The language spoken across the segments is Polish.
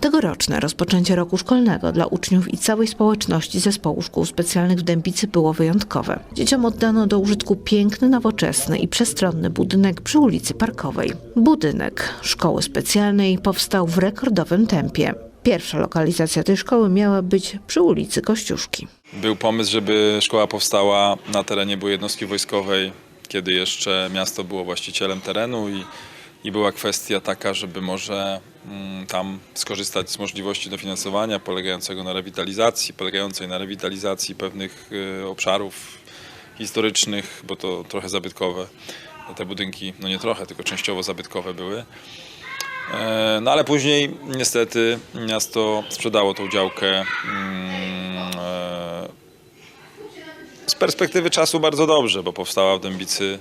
Tegoroczne rozpoczęcie roku szkolnego dla uczniów i całej społeczności zespołu szkół specjalnych w Dębicy było wyjątkowe. Dzieciom oddano do użytku piękny, nowoczesny i przestronny budynek przy ulicy Parkowej. Budynek szkoły specjalnej powstał w rekordowym tempie. Pierwsza lokalizacja tej szkoły miała być przy ulicy Kościuszki. Był pomysł, żeby szkoła powstała na terenie byłej jednostki wojskowej, kiedy jeszcze miasto było właścicielem terenu i, i była kwestia taka, żeby może tam skorzystać z możliwości dofinansowania polegającego na rewitalizacji, polegającej na rewitalizacji pewnych y, obszarów historycznych, bo to trochę zabytkowe. Te budynki, no nie trochę, tylko częściowo zabytkowe były. E, No ale później niestety miasto sprzedało tą działkę mm, e, z perspektywy czasu bardzo dobrze, bo powstała w Dębicy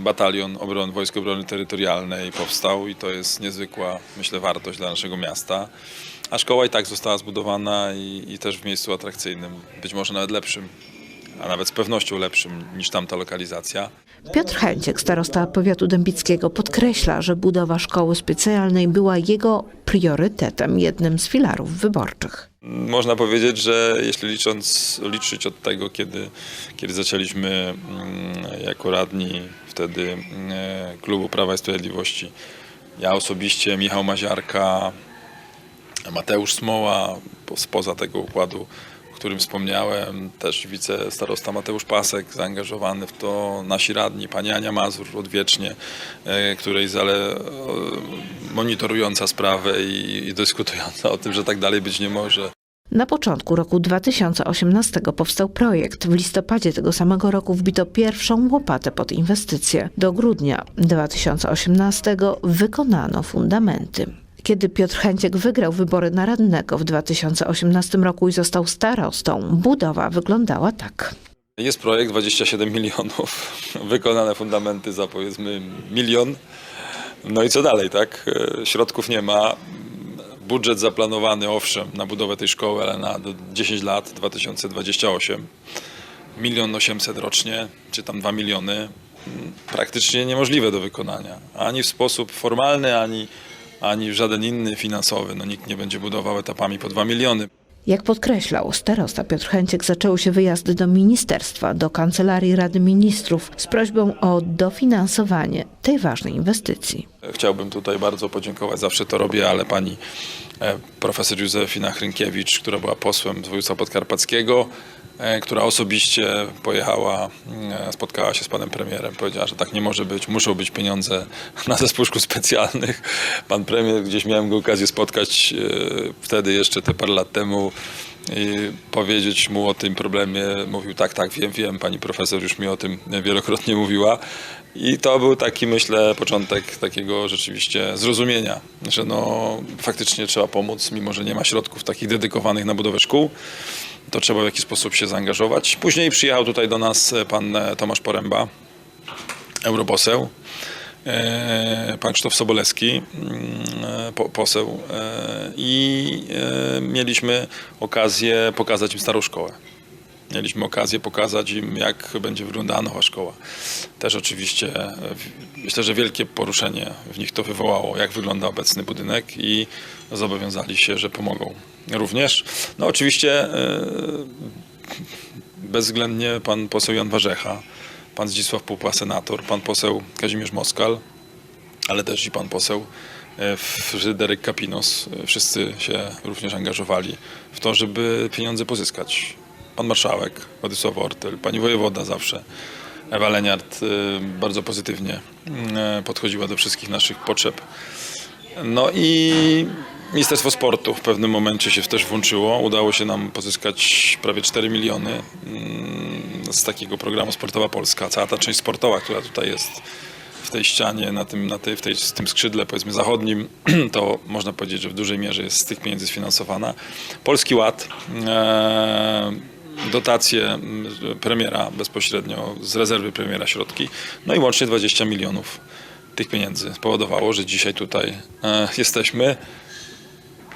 batalion obron, Wojsk Obrony Terytorialnej powstał i to jest niezwykła, myślę, wartość dla naszego miasta. A szkoła i tak została zbudowana i, i też w miejscu atrakcyjnym, być może nawet lepszym, a nawet z pewnością lepszym niż tamta lokalizacja. Piotr Chęciek, starosta powiatu dębickiego, podkreśla, że budowa szkoły specjalnej była jego priorytetem, jednym z filarów wyborczych. Można powiedzieć, że jeśli licząc, liczyć od tego, kiedy, kiedy zaczęliśmy mm, jako radni wtedy mm, klubu Prawa i Sprawiedliwości, ja osobiście, Michał Maziarka, Mateusz Smoła, po- spoza tego układu, którym wspomniałem, też wicestarosta Mateusz Pasek zaangażowany w to, nasi radni, pani Ania Mazur odwiecznie, e, której zale, e, monitorująca sprawę i, i dyskutująca o tym, że tak dalej być nie może. Na początku roku 2018 powstał projekt. W listopadzie tego samego roku wbito pierwszą łopatę pod inwestycje. Do grudnia 2018 wykonano fundamenty. Kiedy Piotr Chęciek wygrał wybory na radnego w 2018 roku i został starostą, budowa wyglądała tak. Jest projekt 27 milionów, wykonane fundamenty za powiedzmy milion. No i co dalej, tak? E, Środków nie ma. Budżet zaplanowany, owszem, na budowę tej szkoły, ale na do 10 lat, 2028. Milion 800 rocznie, czy tam 2 miliony. Praktycznie niemożliwe do wykonania. Ani w sposób formalny, ani, ani żaden inny finansowy. No nikt nie będzie budował etapami po 2 miliony. Jak podkreślał starosta Piotr Chęciek, zaczęły się wyjazdy do ministerstwa, do Kancelarii Rady Ministrów z prośbą o dofinansowanie tej ważnej inwestycji. Chciałbym tutaj bardzo podziękować, zawsze to robię, ale pani e, profesor Józefina Hrynkiewicz, która była posłem z województwa podkarpackiego, która osobiście pojechała, e, spotkała się z panem premierem, powiedziała, że tak nie może być, muszą być pieniądze na zespół szkół specjalnych. Pan premier, gdzieś miałem go okazję spotkać e, wtedy jeszcze te parę lat temu, i powiedzieć mu o tym problemie. Mówił, tak, tak, wiem, wiem, pani profesor już mi o tym wielokrotnie mówiła. I to był taki, myślę, początek takiego rzeczywiście zrozumienia, że no faktycznie trzeba pomóc, mimo że nie ma środków takich dedykowanych na budowę szkół, to trzeba w jakiś sposób się zaangażować. Później przyjechał tutaj do nas pan e, Tomasz Poręba, europoseł, e, pan Krzysztof Sobolewski, mm, e, po, poseł e, i e, mieliśmy okazję pokazać im starą szkołę. Mieliśmy okazję pokazać im, jak będzie wyglądała nowa szkoła. Też oczywiście e, myślę, że wielkie poruszenie w nich to wywołało, jak wygląda obecny budynek i zobowiązali się, że pomogą również. No oczywiście e, bezwzględnie pan poseł Jan Warzecha, pan Zdzisław Pupa, senator, pan poseł Kazimierz Moskal, ale też i pan poseł e, Fryderyk Kapinos. E, Wszyscy się również angażowali w to, żeby pieniądze pozyskać. Pan marszałek Władysław Ortel, pani wojewoda zawsze, Ewa Leniart bardzo pozytywnie e, podchodziła do wszystkich naszych potrzeb. No i Ministerstwo Sportu w pewnym momencie się też włączyło. Udało się nam pozyskać prawie 4 miliony mm, z takiego programu Sportowa Polska. Cała ta część sportowa, która tutaj jest w tej ścianie, na tym, na tej, w tej, w tym skrzydle powiedzmy zachodnim, to można powiedzieć, że w dużej mierze jest z tych pieniędzy sfinansowana. Polski Ład, e, dotacje premiera bezpośrednio z rezerwy premiera środki, no i łącznie 20 milionów tych pieniędzy spowodowało, że dzisiaj tutaj e, jesteśmy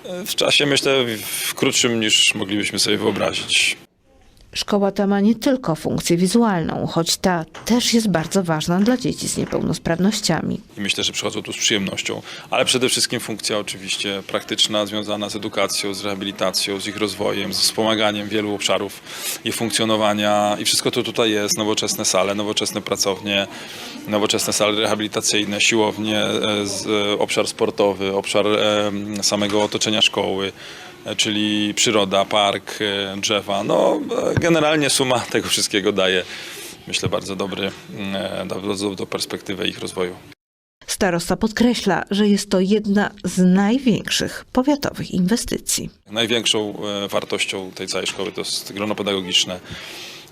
e, w czasie myślę w krótszym niż moglibyśmy sobie wyobrazić. Szkoła ta ma nie tylko funkcję wizualną, choć ta też jest bardzo ważna dla dzieci z niepełnosprawnościami. Myślę, że przychodzą tu z przyjemnością, ale przede wszystkim funkcja oczywiście praktyczna, związana z edukacją, z rehabilitacją, z ich rozwojem, z wspomaganiem wielu obszarów ich funkcjonowania i wszystko to tutaj jest, nowoczesne sale, nowoczesne pracownie, nowoczesne sale rehabilitacyjne, siłownie, e, e, obszar sportowy, obszar samego otoczenia szkoły, czyli przyroda, park, e, drzewa. No, e, generalnie suma tego wszystkiego daje, myślę, bardzo dobry, e, bardzo dobrą perspektywę ich rozwoju. Starosta podkreśla, że jest to jedna z największych powiatowych inwestycji. Największą e, wartością tej całej szkoły to jest grono pedagogiczne,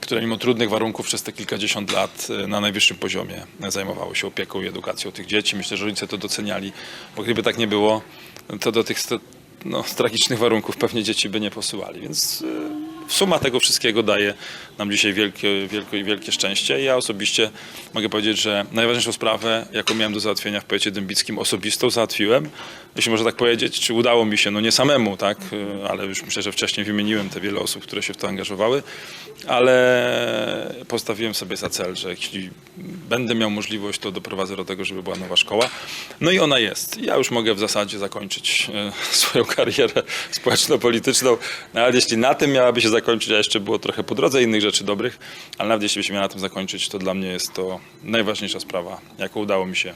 które mimo trudnych warunków przez te kilkadziesiąt lat e, na najwyższym poziomie zajmowało się opieką i edukacją tych dzieci. Myślę, że rodzice to doceniali, bo gdyby tak nie było, to do tych no, tragicznych warunków pewnie dzieci by nie posyłali. Więc e, suma tego wszystkiego daje nam dzisiaj wielkie, wielkie, wielkie szczęście. Ja osobiście mogę powiedzieć, że najważniejszą sprawę, jaką miałem do załatwienia w powiecie dębickim, osobistą załatwiłem. Jeśli można tak powiedzieć, czy udało mi się, no nie samemu, tak, y, ale już myślę, że wcześniej wymieniłem te wiele osób, które się w to angażowały, ale postawiłem sobie za cel, że jeśli będę miał możliwość, to doprowadzę do tego, żeby była nowa szkoła. No i ona jest. Ja już mogę w zasadzie zakończyć y, swoją karierę społeczno-polityczną, no, ale jeśli na tym miałaby się zakończyć, a jeszcze było trochę po drodze innych rzeczy dobrych, ale nawet jeśli by się miała na tym zakończyć, to dla mnie jest to najważniejsza sprawa, jaką udało mi się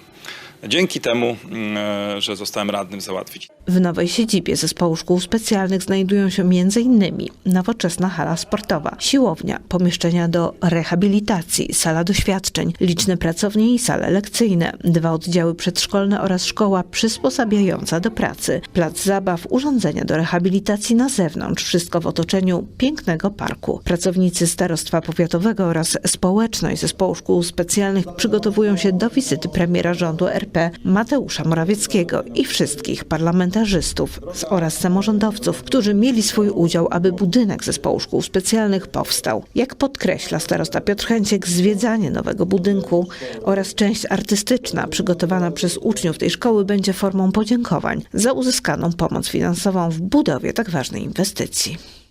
dzięki temu, mm, że zostałem radnym załatwić. W nowej siedzibie zespołu szkół specjalnych znajdują się m.in. nowoczesna hala sportowa, siłownia, pomieszczenia do rehabilitacji, sala doświadczeń, liczne pracownie i sale lekcyjne, dwa oddziały przedszkolne oraz szkoła przysposabiająca do pracy, plac zabaw, urządzenia do rehabilitacji na zewnątrz, wszystko w otoczeniu pięknego parku. Pracownicy Starostwa Powiatowego oraz społeczność zespołu szkół specjalnych przygotowują się do wizyty premiera rządu RP Mateusza Morawieckiego i wszystkich parlamentarzystów oraz samorządowców, którzy mieli swój udział, aby budynek zespołu szkół specjalnych powstał. Jak podkreśla starosta Piotr Chęciek, zwiedzanie nowego budynku oraz część artystyczna przygotowana przez uczniów tej szkoły będzie formą podziękowań za uzyskaną pomoc finansową w budowie tak ważnej inwestycji.